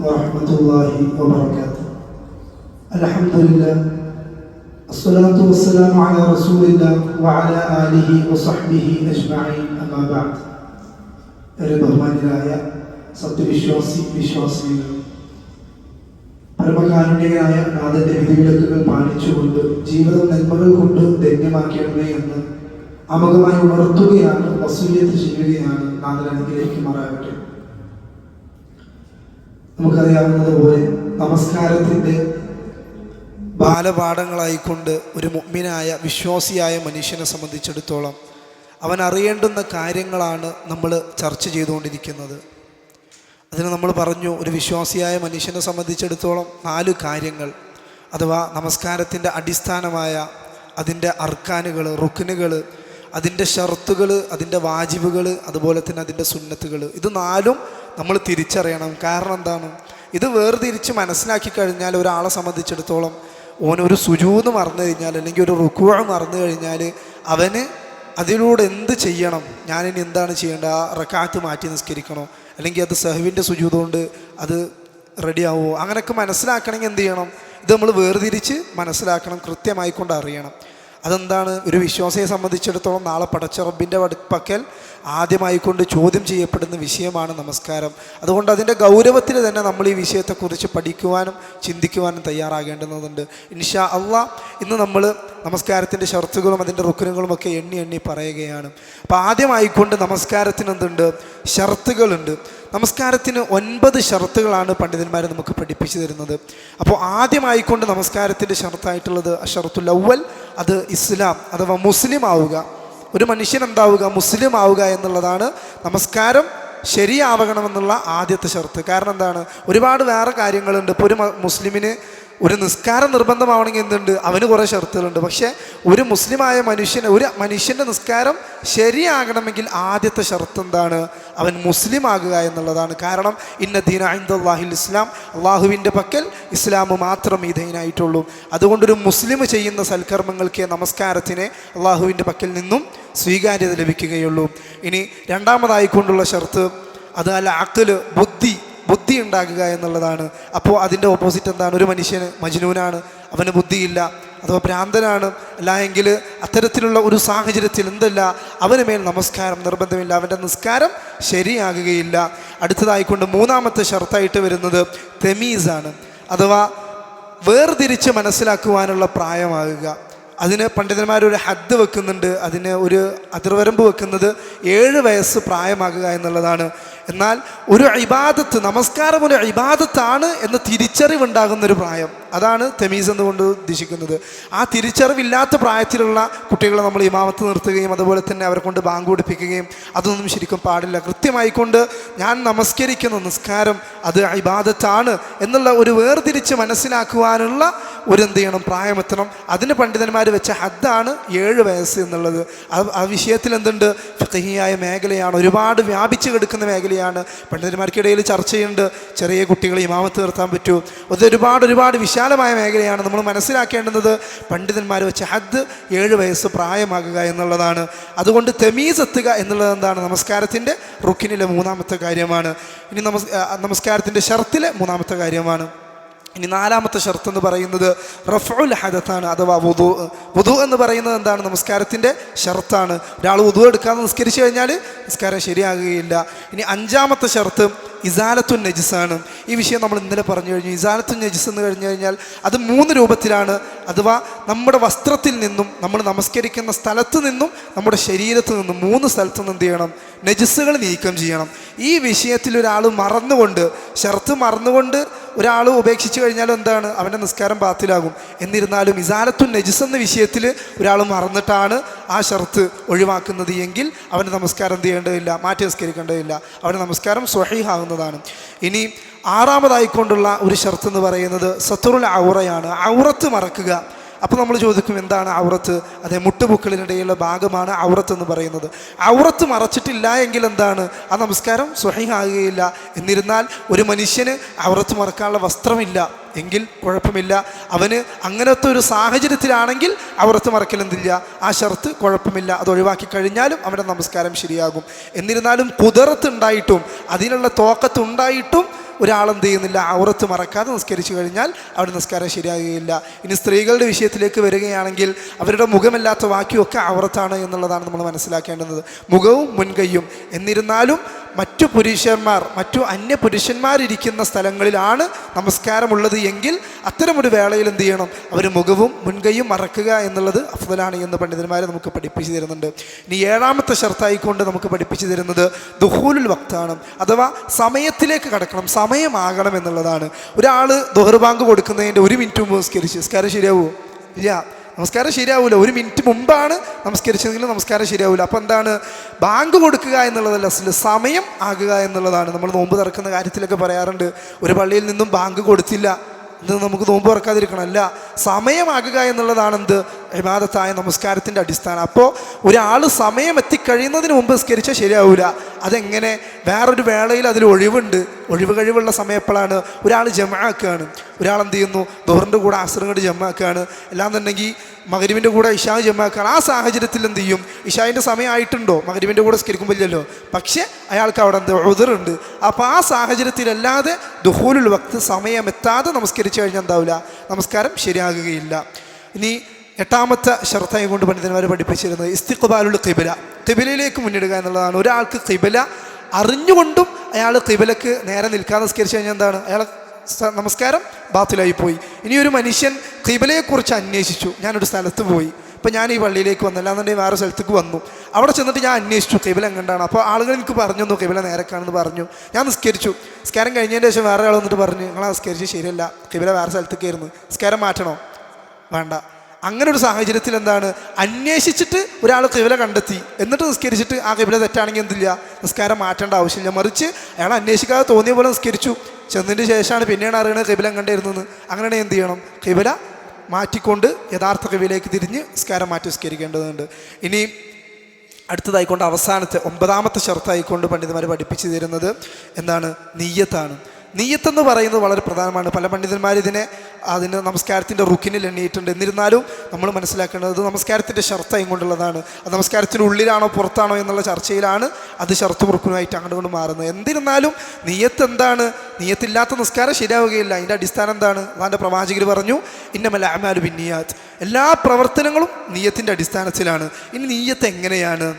ورحمة الله وبركاته الحمد لله الصلاة والسلام على رسول الله وعلى آله وصحبه أجمعين أما بعد ഏറെ ബഹുമാനിതരായ സത്യവിശ്വാസി വിശ്വാസികൾ പരമകാരുണ്യനായ നാഥന്റെ വിധിവിലക്കുകൾ പാലിച്ചുകൊണ്ട് ജീവിതം നന്മകൾ കൊണ്ട് ധന്യമാക്കണമേ എന്ന് അമുഖമായി ഉണർത്തുകയാണ് വസൂല്യത്ത് ചെയ്യുകയാണ് നാഥൻ അനുഗ്രഹിക്കുമാറാകട്ടെ നമുക്കറിയാവുന്നതുപോലെ നമസ്കാരത്തിന്റെ ബാലപാഠങ്ങളായിക്കൊണ്ട് ഒരു മുഗ്മിനായ വിശ്വാസിയായ മനുഷ്യനെ സംബന്ധിച്ചിടത്തോളം അവൻ അറിയേണ്ടുന്ന കാര്യങ്ങളാണ് നമ്മൾ ചർച്ച ചെയ്തുകൊണ്ടിരിക്കുന്നത്. അതിന് നമ്മൾ പറഞ്ഞു ഒരു വിശ്വാസിയായ മനുഷ്യനെ സംബന്ധിച്ചിടത്തോളം നാല് കാര്യങ്ങൾ അഥവാ നമസ്കാരത്തിന്റെ അടിസ്ഥാനമായ അതിന്റെ അർക്കാനുകൾ റുക്കിനുകൾ അതിന്റെ ഷർത്തുകൾ അതിന്റെ വാജിബുകൾ അതുപോലെ തന്നെ അതിന്റെ സുന്നത്തുകൾ. ഇത് നാലും നമ്മൾ തിരിച്ചറിയണം. കാരണം എന്താണ്? ഇത് വേർതിരിച്ച് മനസ്സിലാക്കി കഴിഞ്ഞാൽ ഒരാളെ സംബന്ധിച്ചിടത്തോളം ഓനൊരു സുജൂന്ന് മറന്നു കഴിഞ്ഞാൽ അല്ലെങ്കിൽ ഒരു റുക്കുവ മറന്നു കഴിഞ്ഞാൽ അവന് അതിലൂടെ എന്ത് ചെയ്യണം? ഞാനിനി എന്താണ് ചെയ്യേണ്ടത്? ആ റക്കാത്ത് മാറ്റി നിസ്കരിക്കണോ? അല്ലെങ്കിൽ അത് സഹുവിന്റെ സുജൂത് കൊണ്ട് അത് റെഡിയാവുമോ അങ്ങനെയൊക്കെ മനസ്സിലാക്കണമെങ്കിൽ എന്ത് ചെയ്യണം? ഇത് നമ്മൾ വേർതിരിച്ച് മനസ്സിലാക്കണം കൃത്യമായി കൊണ്ട് അറിയണം. അതെന്താണ്? ഒരു വിശ്വാസിയെ സംബന്ധിച്ചിടത്തോളം നാളെ പടച്ച റബ്ബിന്റെ പക്കൽ ആദ്യമായി കൊണ്ട് ചോദ്യം ചെയ്യപ്പെടുന്ന വിഷയമാണ് നമസ്കാരം. അതുകൊണ്ട് അതിന്റെ ഗൗരവത്തിൽ തന്നെ നമ്മൾ ഈ വിഷയത്തെക്കുറിച്ച് പഠിക്കുവാനും ചിന്തിക്കുവാനും തയ്യാറാകേണ്ടുന്നതുണ്ട് ഇൻഷാ അള്ളാ ഇന്ന് നമ്മൾ നമസ്കാരത്തിന്റെ ഷർത്തുകളും അതിന്റെ റുക്കനുകളും ഒക്കെ എണ്ണി എണ്ണി പറയുകയാണ്. അപ്പോൾ ആദ്യമായിക്കൊണ്ട് നമസ്കാരത്തിന് എന്തുണ്ട് ഷർത്തുകളുണ്ട്. നമസ്കാരത്തിന് ഒൻപത് ഷർത്തുകളാണ് പണ്ഡിതന്മാർ നമുക്ക് പഠിപ്പിച്ചു തരുന്നത്. അപ്പോൾ ആദ്യമായിക്കൊണ്ട് നമസ്കാരത്തിന്റെ ഷർത്തായിട്ടുള്ളത് ഷർത്തുൽ അവൽ അത് ഇസ്ലാം അഥവാ മുസ്ലിം ആവുക. ഒരു മനുഷ്യൻ എന്താവുക? മുസ്ലിം ആവുക എന്നുള്ളതാണ് നമസ്കാരം ശരിയാവണമെന്നുള്ള ആദ്യത്തെ ഷർത്ത്. കാരണം എന്താണ്? ഒരുപാട് വേറെ കാര്യങ്ങളുണ്ട്. ഇപ്പോൾ ഒരു മുസ്ലിമിന് ഒരു നിസ്കാരം നിർബന്ധമാവണമെങ്കിൽ എന്തുണ്ട്? അവന് കുറേ ഷർത്തുകളുണ്ട്. പക്ഷേ ഒരു മുസ്ലിമായ മനുഷ്യന് ഒരു മനുഷ്യന്റെ നിസ്കാരം ശരിയാകണമെങ്കിൽ ആദ്യത്തെ ഷർത്ത് എന്താണ്? അവൻ മുസ്ലിം ആകുക എന്നുള്ളതാണ്. കാരണം ഇന്ന ദീന അള്ളാഹിൽ ഇസ്ലാം അള്ളാഹുവിന്റെ പക്കൽ ഇസ്ലാം മാത്രം ഈ ദീനായിട്ടുള്ളൂ. അതുകൊണ്ടൊരു മുസ്ലിം ചെയ്യുന്ന സൽക്കർമ്മങ്ങൾക്ക് നമസ്കാരത്തിന് അള്ളാഹുവിന്റെ പക്കൽ നിന്നും സ്വീകാര്യത ലഭിക്കുകയുള്ളൂ. ഇനി രണ്ടാമതായിക്കൊണ്ടുള്ള ഷർത്ത് അത് അല്ല അക്കൽ ബുദ്ധി. ബുദ്ധി ഉണ്ടാകുക എന്നുള്ളതാണ്. അപ്പോൾ അതിന്റെ ഓപ്പോസിറ്റ് എന്താണ്? ഒരു മനുഷ്യന് മജ്നൂനാണ്. അവന് ബുദ്ധിയില്ല. അഥവാ ഭ്രാന്തനാണ്. അല്ല എങ്കിൽ അത്തരത്തിലുള്ള ഒരു സാഹചര്യത്തിൽ എന്തല്ല? അവന് മേൽ നമസ്കാരം നിർബന്ധമില്ല. അവന്റെ നിസ്കാരം ശരിയാകുകയില്ല. അടുത്തതായിക്കൊണ്ട് മൂന്നാമത്തെ ഷർത്തായിട്ട് വരുന്നത് തെമീസാണ്. അഥവാ വേർതിരിച്ച് മനസ്സിലാക്കുവാനുള്ള പ്രായമാകുക. അതിന് പണ്ഡിതന്മാർ ഒരു ഹദ് വെക്കുന്നുണ്ട്. അതിന് ഒരു അതിർവരമ്പ് വെക്കുന്നത് ഏഴ് വയസ്സ് പ്രായമാകുക എന്നുള്ളതാണ്. എന്നാൽ ഒരു ഇബാദത്ത് നമസ്കാരം ഒരു ഇബാദത്താണ് എന്ന് തിരിച്ചറിവുണ്ടാകുന്ന ഒരു പ്രായം. അതാണ് തെമീസ് എന്നുകൊണ്ട് ഉദ്ദേശിക്കുന്നത്? ആ തിരിച്ചറിവില്ലാത്ത പ്രായത്തിലുള്ള കുട്ടികളെ നമ്മൾ ഇമാമത്ത് നിർത്തുകയും അതുപോലെ തന്നെ അവരെ കൊണ്ട് ബാങ്ക് പിടിപ്പിക്കുകയും അതൊന്നും ശരിക്കും പാടില്ല. കൃത്യമായിക്കൊണ്ട് ഞാൻ നമസ്കരിക്കുന്ന നിസ്കാരം അത് ഇബാദത്താണ് എന്നുള്ള ഒരു വേർതിരിച്ച് മനസ്സിലാക്കുവാനുള്ള ഒരു എന്ത് ചെയ്യണം? പ്രായമെത്തണം. അതിന് പണ്ഡിതന്മാർ വെച്ച ഹദ്ദാണ് ഏഴ് വയസ്സ് എന്നുള്ളത്. ആ- വിഷയത്തിൽ എന്തുണ്ട് ഫിഹിയായ മേഖലയാണ്. ഒരുപാട് വ്യാപിച്ചു കിടക്കുന്ന മേഖലയാണ് പണ്ഡിതന്മാർക്കിടയിൽ ചർച്ചയുണ്ട്. ചെറിയ കുട്ടികളെ ഇമാമത്ത് നിർത്താൻ പറ്റൂ. അതൊരുപാട് ഒരുപാട് വിശാലമായ മേഖലയാണ്. നമ്മൾ മനസ്സിലാക്കേണ്ടുന്നത് പണ്ഡിതന്മാർ വെച്ച ഹദ് ഏഴ് വയസ്സ് പ്രായമാകുക എന്നുള്ളതാണ്. അതുകൊണ്ട് തെമീസ് എത്തുക എന്നുള്ളത് എന്താണ്? നമസ്കാരത്തിന്റെ റുക്കിനിലെ മൂന്നാമത്തെ കാര്യമാണ്. ഇനി നമസ് നമസ്കാരത്തിന്റെ ഷർത്തിലെ മൂന്നാമത്തെ കാര്യമാണ്. ഇനി നാലാമത്തെ ഷർത്ത് എന്ന് പറയുന്നത് റഫുൽ ഹദത്താണ് അഥവാ വുതു വുതു എന്ന് പറയുന്നത് എന്താണ്? നമസ്കാരത്തിന്റെ ഷർത്താണ്. ഒരാൾ വുതു എടുക്കാതെ നിസ്കരിച്ചു കഴിഞ്ഞാൽ നിസ്കാരം ശരിയാകുകയില്ല. ഇനി അഞ്ചാമത്തെ ഷർത്ത് ഇസാലത്തു നജിസാണ്. ഈ വിഷയം നമ്മൾ ഇന്നലെ പറഞ്ഞു കഴിഞ്ഞു. ഇസാലത്തു നജിസ് എന്ന് കഴിഞ്ഞു കഴിഞ്ഞാൽ അത് മൂന്ന് രൂപത്തിലാണ്. അഥവാ നമ്മുടെ വസ്ത്രത്തിൽ നിന്നും നമ്മൾ നമസ്കരിക്കുന്ന സ്ഥലത്ത് നിന്നും നമ്മുടെ ശരീരത്ത് നിന്നും മൂന്ന് സ്ഥലത്ത് നിന്ന് എന്ത് ചെയ്യണം? നജിസുകൾ നീക്കം ചെയ്യണം. ഈ വിഷയത്തിൽ ഒരാൾ മറന്നുകൊണ്ട് ഷർത്ത് മറന്നുകൊണ്ട് ഒരാൾ ഉപേക്ഷിച്ചു കഴിഞ്ഞാൽ എന്താണ്? അവന്റെ നിസ്കാരം ബാത്തിലാകും. എന്നിരുന്നാലും ഇസാലത്തു നജിസ് എന്ന വിഷയത്തിൽ ഒരാൾ മറന്നിട്ടാണ് ആ ഷർത്ത് ഒഴിവാക്കുന്നത് എങ്കിൽ അവന്റെ നമസ്കാരം ചെയ്യേണ്ടതില്ല? മാറ്റി നിസ്കരിക്കേണ്ടതില്ല. അവന്റെ നമസ്കാരം സ്വഹീഹാകുന്നതാണ്. ഇനി ആറാമതായിക്കൊണ്ടുള്ള ഒരു ഷർത്ത് എന്ന് പറയുന്നത് സത്തുറുൽ ഔറയാണ്. ഔറത്ത് മറക്കുക. അപ്പോൾ നമ്മൾ ചോദിക്കും എന്താണ് ഔറത്ത്? അതെ മുട്ടുപൊക്കളിനിടയിലുള്ള ഭാഗമാണ് ഔറത്ത് എന്ന് പറയുന്നത്. ഔറത്ത് മറച്ചിട്ടില്ല എങ്കിൽ എന്താണ്? ആ നമസ്കാരം സ്വഹിഹാകുകയില്ല. എന്നിരുന്നാൽ ഒരു മനുഷ്യന് ഔറത്ത് മറക്കാനുള്ള വസ്ത്രമില്ല. എങ്കിൽ കുഴപ്പമില്ല. അവന് അങ്ങനത്തെ ഒരു സാഹചര്യത്തിലാണെങ്കിൽ ഔറത്ത് മറക്കലെന്തില്ല ആ ഷർത്ത് കുഴപ്പമില്ല. അത് ഒഴിവാക്കി കഴിഞ്ഞാലും അവന്റെ നമസ്കാരം ശരിയാകും. എന്നിരുന്നാലും കുതിർത്തുണ്ടായിട്ടും അതിനുള്ള തോക്കത്ത് ഉണ്ടായിട്ടും ഒരാളെന്ത് ചെയ്യുന്നില്ല ഔറത്ത് മറക്കാതെ നിസ്കരിച്ചു കഴിഞ്ഞാൽ അവിടെ നിസ്കാരം ശരിയാകുകയില്ല. ഇനി സ്ത്രീകളുടെ വിഷയത്തിലേക്ക് വരികയാണെങ്കിൽ അവരുടെ മുഖമല്ലാത്ത വാക്യമൊക്കെ ഔറത്താണ് എന്നുള്ളതാണ് നമ്മൾ മനസ്സിലാക്കേണ്ടത്. മുഖവും മുൻകൈയും. എന്നിരുന്നാലും മറ്റു പുരുഷന്മാർ മറ്റു അന്യ പുരുഷന്മാരിരിക്കുന്ന സ്ഥലങ്ങളിലാണ് നമസ്കാരമുള്ളത് എങ്കിൽ അത്തരമൊരു വേളയിൽ എന്ത് ചെയ്യണം? അവർ മുഖവും മുൻകൈയും മറക്കുക എന്നുള്ളത് അഫ്ദലാണ് എന്ന് പണ്ഡിതന്മാരെ നമുക്ക് പഠിപ്പിച്ചു തരുന്നുണ്ട്. ഇനി ഏഴാമത്തെ ഷർത്തായിക്കൊണ്ട് നമുക്ക് പഠിപ്പിച്ചു തരുന്നത് ദുഹൂലുൽ വക്താണ്. അഥവാ സമയത്തിലേക്ക് കടക്കണം. സമയമാകണം എന്നുള്ളതാണ്. ഒരാൾ ദുഹർബാങ്ക് കൊടുക്കുന്നതിന്റെ ഒരു മിനിറ്റ് മുമ്പ് നിസ്കരിച്ച് നിസ്കാരം ശരിയാവുമോ ഇല്ല. നമസ്കാരം ശരിയാവില്ല ഒരു മിനിറ്റ് മുമ്പാണ് നമസ്കരിച്ചതെങ്കിൽ നമസ്കാരം ശരിയാവില്ല അപ്പോൾ എന്താണ്? ബാങ്ക് കൊടുക്കുക എന്നുള്ളതല്ല അസൽ സമയം ആകുക എന്നുള്ളതാണ്. നമ്മൾ നോമ്പ് തുറക്കുന്ന കാര്യത്തിലൊക്കെ പറയാറുണ്ട്. ഒരു പള്ളിയിൽ നിന്നും ബാങ്ക് കൊടുത്തില്ല. ഇന്ന് നമുക്ക് നോമ്പ് തുറക്കാതിരിക്കണം. അല്ല സമയമാകുക എന്നുള്ളതാണ് എന്ത് വിവാദത്തായ നമസ്കാരത്തിന്റെ അടിസ്ഥാനം. അപ്പോൾ ഒരാൾ സമയം എത്തിക്കഴിയുന്നതിന് മുമ്പ് നിസ്കരിച്ചാൽ ശരിയാവില്ല അതെങ്ങനെ? വേറൊരു വേളയിൽ അതിൽ ഒഴിവുണ്ട്. ഒഴിവ് കഴിവുള്ള സമയം എപ്പോഴാണ്? ഒരാൾ ജമാക്കുകയാണ് ഒരാൾ എന്ത് ചെയ്യുന്നു ദോറിന്റെ കൂടെ ആശ്രങ്ങളുടെ ജമാക്കുകയാണ് അല്ലാന്നുണ്ടെങ്കിൽ മകരിവിന്റെ കൂടെ ഇഷാ ജമാക്കുകയാണ് ആ സാഹചര്യത്തിൽ എന്ത് ചെയ്യും? ഇഷാവിന്റെ സമയമായിട്ടുണ്ടോ മകരിവിന്റെ കൂടെ സ്കരിക്കുമ്പോഴല്ലോ പക്ഷേ അയാൾക്ക് അവിടെ എന്ത്? ഉതിറുണ്ട് അപ്പോൾ ആ സാഹചര്യത്തിലല്ലാതെ ദുഹൂലുൽ വക്ത് സമയം എത്താതെ നമസ്കരിച്ചു കഴിഞ്ഞാൽ എന്താവില്ല? നമസ്കാരം ശരിയാകുകയില്ല. ഇനി എട്ടാമത്തെ ഷർത്തായി കൊണ്ട് പണ്ഡിതന്മാർ പഠിപ്പിച്ചിരുന്നത് ഇസ്തിഖ്ബാലുൽ കിബില കിബിലയിലേക്ക് മുന്നിടുക എന്നുള്ളതാണ്. ഒരാൾക്ക് കിബില അറിഞ്ഞുകൊണ്ടും അയാൾ കിബിലക്ക് നേരെ നിൽക്കാതെ നിസ്കരിച്ചു കഴിഞ്ഞാൽ എന്താണ്? അയാൾ നമസ്കാരം ബാത്തിലായി പോയി. ഇനി ഒരു മനുഷ്യൻ കിബിലയെക്കുറിച്ച് അന്വേഷിച്ചു. ഞാനൊരു സ്ഥലത്ത് പോയി. ഇപ്പം ഞാൻ ഈ പള്ളിയിലേക്ക് വന്നു. അല്ലാന്നുണ്ടെങ്കിൽ വേറെ സ്ഥലത്തേക്ക് വന്നു. അവിടെ ചെന്നിട്ട് ഞാൻ അന്വേഷിച്ചു. കെബില എങ്ങണ്ടാണ്. അപ്പോൾ ആളുകൾ എനിക്ക് പറഞ്ഞു തന്നു. നേരെ നേരക്കാണെന്ന് പറഞ്ഞു. ഞാൻ നിസ്കരിച്ചു. നിസ്കാരം കഴിഞ്ഞതിന് ശേഷം വേറെ ആൾ വന്നിട്ട് പറഞ്ഞു നിങ്ങൾ നിസ്കരിച്ച് ശരിയല്ല. കെബില വേറെ സ്ഥലത്തേക്ക് ആയിരുന്നു. നിസ്കാരം മാറ്റണോ? വേണ്ട. അങ്ങനെ ഒരു സാഹചര്യത്തിൽ എന്താണ്? അന്വേഷിച്ചിട്ട് ഒരാൾ കെബില കണ്ടെത്തി. എന്നിട്ട് നിസ്കരിച്ചിട്ട് ആ കെബില തെറ്റാണെങ്കിൽ എന്തില്ല? നിസ്കാരം മാറ്റേണ്ട ആവശ്യമില്ല. മറിച്ച് അയാൾ അന്വേഷിക്കാതെ തോന്നിയ പോലെ നിസ്കരിച്ചു. ചെന്നതിന് ശേഷമാണ് പിന്നെയാണ് അറിയണത് കെബില കണ്ടിരുന്നത് അങ്ങനെയാണെങ്കിൽ എന്ത് ചെയ്യണം? കിബില മാറ്റിക്കൊണ്ട് യഥാർത്ഥ കവിയിലേക്ക് തിരിഞ്ഞ് നിസ്കാരം മാറ്റി സ്കരിക്കേണ്ടതുണ്ട് ഇനി അടുത്തതായിക്കൊണ്ട് അവസാനത്തെ ഒമ്പതാമത്തെ ഷർത്തായിക്കൊണ്ട് പണ്ഡിതന്മാർ പഠിപ്പിച്ചു തരുന്നത് എന്താണ്? നീയത്താണ് നീയത്തെന്ന് പറയുന്നത് വളരെ പ്രധാനമാണ്. പല പണ്ഡിതന്മാർ ഇതിനെ അതിന് നമസ്കാരത്തിന്റെ റുക്കിനിൽ എണ്ണിയിട്ടുണ്ട്. എന്നിരുന്നാലും നമ്മൾ മനസ്സിലാക്കേണ്ടത് നമസ്കാരത്തിന്റെ ഷർത്തയും കൊണ്ടുള്ളതാണ്. അത് നമസ്കാരത്തിന്റെ ഉള്ളിലാണോ പുറത്താണോ എന്നുള്ള ചർച്ചയിലാണ് അത് ഷർത്ത് റുക്കിനുമായിട്ട് അങ്ങോട്ട് കൊണ്ട് മാറുന്നത്. എന്നിരുന്നാലും നീയത്ത് എന്താണ്? നീയത്തില്ലാത്ത നിസ്കാരം ശരിയാവുകയില്ല. അതിന്റെ അടിസ്ഥാനം എന്താണ്? അതാന്റെ പ്രവാചകർ പറഞ്ഞു ഇന്നമല്ല അമാലു ബിന്നിയാത്ത്. എല്ലാ പ്രവർത്തനങ്ങളും നീയത്തിന്റെ അടിസ്ഥാനത്തിലാണ്. ഇനി നീയത്ത് എങ്ങനെയാണ്?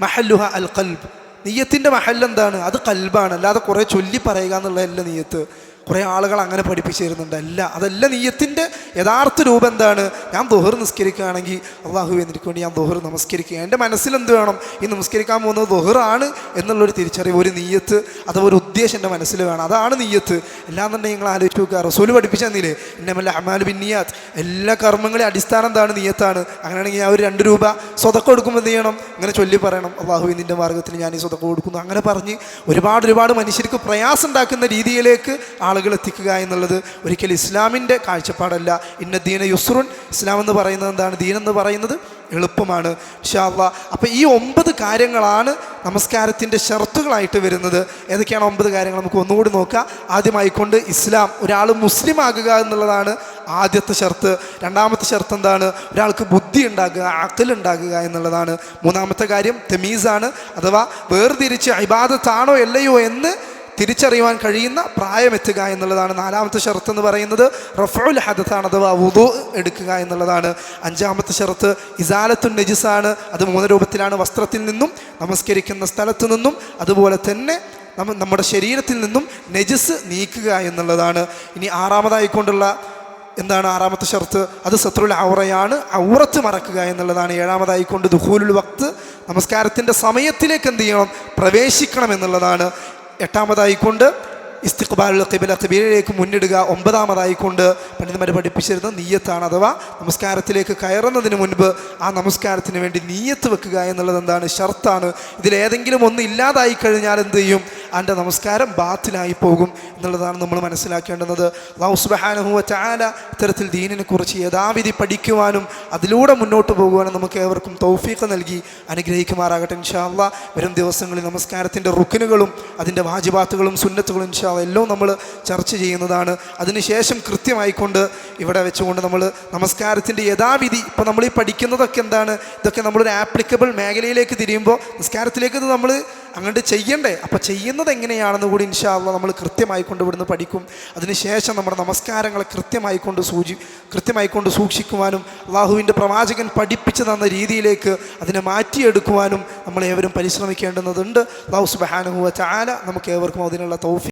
മഹല്ലുഹ അൽ കൽബ് നീയത്തിന്റെ മഹൽ എന്താണ് അത് കൽബാണ്. അല്ലാതെ കുറേ ചൊല്ലി പറയുക എന്നുള്ളതല്ല നീയത്ത്. കുറേ ആളുകൾ അങ്ങനെ പഠിപ്പിച്ചു തരുന്നുണ്ട് അല്ല അതല്ല നീയത്തിന്റെ യഥാർത്ഥ രൂപം എന്താണ്? ഞാൻ ദുഹർ നിസ്കരിക്കുകയാണെങ്കിൽ അള്ളാഹു എനിക്ക് വേണ്ടി ഞാൻ ദുഹർ നമസ്കരിക്കുക എന്റെ മനസ്സിൽ എന്ത് വേണം? ഈ നമസ്കരിക്കാൻ പോകുന്നത് ദുഹറാണ് എന്നുള്ളൊരു തിരിച്ചറിവ് ഒരു നീയത്ത് അഥവാ ഒരു ഉദ്ദേശം എന്റെ മനസ്സിൽ വേണം. അതാണ് നീയത്ത് എല്ലാന്നുണ്ടെങ്കിൽ നിങ്ങൾ ആലോചിച്ച് നോക്കുക റസൂൽ പഠിപ്പിച്ചു തന്നില്ലേ മല്ല അമാൽ ബിന്നിയാത്ത്. എല്ലാ കർമ്മങ്ങളെ അടിസ്ഥാനം എന്താണ്? നീയത്താണ് അങ്ങനെയാണെങ്കിൽ ഞാൻ ഒരു രണ്ട് രൂപ സ്വതക്കം കൊടുക്കുമ്പോൾ എന്ത് ചെയ്യണം? ഇങ്ങനെ ചൊല്ലി പറയണം. അള്ളാഹു നിന്റെ മാർഗത്തിൽ ഞാൻ ഈ സ്വതക്കം കൊടുക്കുന്നു. അങ്ങനെ പറഞ്ഞ് ഒരുപാട് ഒരുപാട് മനുഷ്യർക്ക് പ്രയാസം ഉണ്ടാക്കുന്ന രീതിയിലേക്ക് ആളുകൾ എത്തിക്കുക എന്നുള്ളത് ഒരിക്കലും ഇസ്ലാമിന്റെ കാഴ്ചപ്പാടല്ല. ഇന്ന ദീന യുസ്രുൻ ഇസ്ലാം എന്ന് പറയുന്നത് എന്താണ്? ദീൻ എന്ന് പറയുന്നത് എളുപ്പമാണ്. ഷാള്ള അപ്പോൾ ഈ ഒമ്പത് കാര്യങ്ങളാണ് നമസ്കാരത്തിന്റെ ഷർത്തുകളായിട്ട് വരുന്നത്. ഏതൊക്കെയാണ് ഒമ്പത് കാര്യങ്ങൾ? നമുക്ക് ഒന്നുകൂടി നോക്കാം. ആദ്യമായിക്കൊണ്ട് ഇസ്ലാം ഒരാൾ മുസ്ലിം ആകുക എന്നുള്ളതാണ് ആദ്യത്തെ ഷർത്ത്. രണ്ടാമത്തെ ഷർത്ത് എന്താണ്? ഒരാൾക്ക് ബുദ്ധി ഉണ്ടാകുക അക്കൽ ഉണ്ടാകുക എന്നുള്ളതാണ്. മൂന്നാമത്തെ കാര്യം തെമീസാണ്. അഥവാ വേർതിരിച്ച് ഇബാദത്താണോ അല്ലയോ എന്ന് തിരിച്ചറിയുവാൻ കഴിയുന്ന പ്രായമെത്തുക എന്നുള്ളതാണ് നാലാമത്തെ ഷർത്ത് എന്ന് പറയുന്നത്. റഫുൽ ഹദത്താണ് അഥവാ വുദു എടുക്കുക എന്നുള്ളതാണ്. അഞ്ചാമത്തെ ഷർത്ത് ഇസാലത്തുൻ നജിസാണ് അത് മൂന്ന് രൂപത്തിലാണ് വസ്ത്രത്തിൽ നിന്നും നമസ്കരിക്കുന്ന സ്ഥലത്ത് നിന്നും അതുപോലെ തന്നെ നമ്മ നമ്മുടെ ശരീരത്തിൽ നിന്നും നജിസ് നീക്കുക എന്നുള്ളതാണ്. ഇനി ആറാമതായിക്കൊണ്ടുള്ള എന്താണ് ആറാമത്തെ ഷർത്ത്? അത് സത്രുൽ ഔറയാണ്. ഔറത്ത് മറക്കുക എന്നുള്ളതാണ് ഏഴാമതായിക്കൊണ്ട് ദുഹൂലുൽ വക്ത്. നമസ്കാരത്തിന്റെ സമയത്തിലേക്ക് എന്ത് ചെയ്യണം? പ്രവേശിക്കണം എന്നുള്ളതാണ്. എട്ടാമതായിക്കൊണ്ട് ഇസ്തിഖ്ബാലുള്ള കിബില കിബിലയിലേക്ക് മുന്നിടുക. ഒമ്പതാമതായിക്കൊണ്ട് പണ്ഡിതന്മാർ പഠിപ്പിച്ചിരുന്ന നീയത്താണ്. അഥവാ നമസ്കാരത്തിലേക്ക് കയറുന്നതിന് മുൻപ് ആ നമസ്കാരത്തിന് വേണ്ടി നീയത്ത് വെക്കുക എന്നുള്ളത് എന്താണ്? ഷർത്താണ്. ഇതിലേതെങ്കിലും ഒന്ന് ഇല്ലാതായി കഴിഞ്ഞാൽ എന്ത് ചെയ്യും? അതിന്റെ നമസ്കാരം ബാത്തിലായി പോകും എന്നുള്ളതാണ് നമ്മൾ മനസ്സിലാക്കേണ്ടുന്നത്. ലൗസ്ബഹാനുഹുവ ചാല ഇത്തരത്തിൽ ദീനിനെ കുറിച്ച് യഥാവിധി പഠിക്കുവാനും അതിലൂടെ മുന്നോട്ട് പോകുവാനും നമുക്ക് ഏവർക്കും തൗഫീഖ് നൽകി അനുഗ്രഹിക്കുമാറാകട്ടെ ഇൻഷാല്ല വരും ദിവസങ്ങളിൽ നമസ്കാരത്തിന്റെ റുക്കിനുകളും അതിന്റെ വാജിബാത്തുകളും സുന്നത്തുകളും ഇൻഷാല്ല എല്ലാം നമ്മൾ ചർച്ച ചെയ്യുന്നതാണ്. അതിനുശേഷം കൃത്യമായിക്കൊണ്ട് ഇവിടെ വെച്ചുകൊണ്ട് നമ്മൾ നമസ്കാരത്തിന്റെ യഥാവിധി ഇപ്പോൾ നമ്മൾ ഈ പഠിക്കുന്നതൊക്കെ എന്താണ്? ഇതൊക്കെ നമ്മളൊരു ആപ്ലിക്കബിൾ മേഖലയിലേക്ക് തിരിയുമ്പോൾ നിസ്കാരത്തിലേക്ക് ഇത് നമ്മൾ അങ്ങോട്ട് ചെയ്യണ്ടേ? അപ്പോൾ ചെയ്യുന്നത് എങ്ങനെയാണെന്ന് കൂടി ഇൻഷാല്ല നമ്മൾ കൃത്യമായി കൊണ്ട് ഇവിടുന്ന് പഠിക്കും. അതിനുശേഷം നമ്മുടെ നമസ്കാരങ്ങളെ കൃത്യമായി കൊണ്ട് സൂചി കൃത്യമായി കൊണ്ട് സൂക്ഷിക്കുവാനും അള്ളാഹുവിന്റെ പ്രവാചകൻ പഠിപ്പിച്ചു തന്ന രീതിയിലേക്ക് അതിനെ മാറ്റിയെടുക്കുവാനും നമ്മൾ ഏവരും പരിശ്രമിക്കേണ്ടുന്നതുണ്ട്. അള്ളാഹു സുബഹാനുഹുവ ചാല നമുക്ക് ഏവർക്കും അതിനുള്ള തൗഫി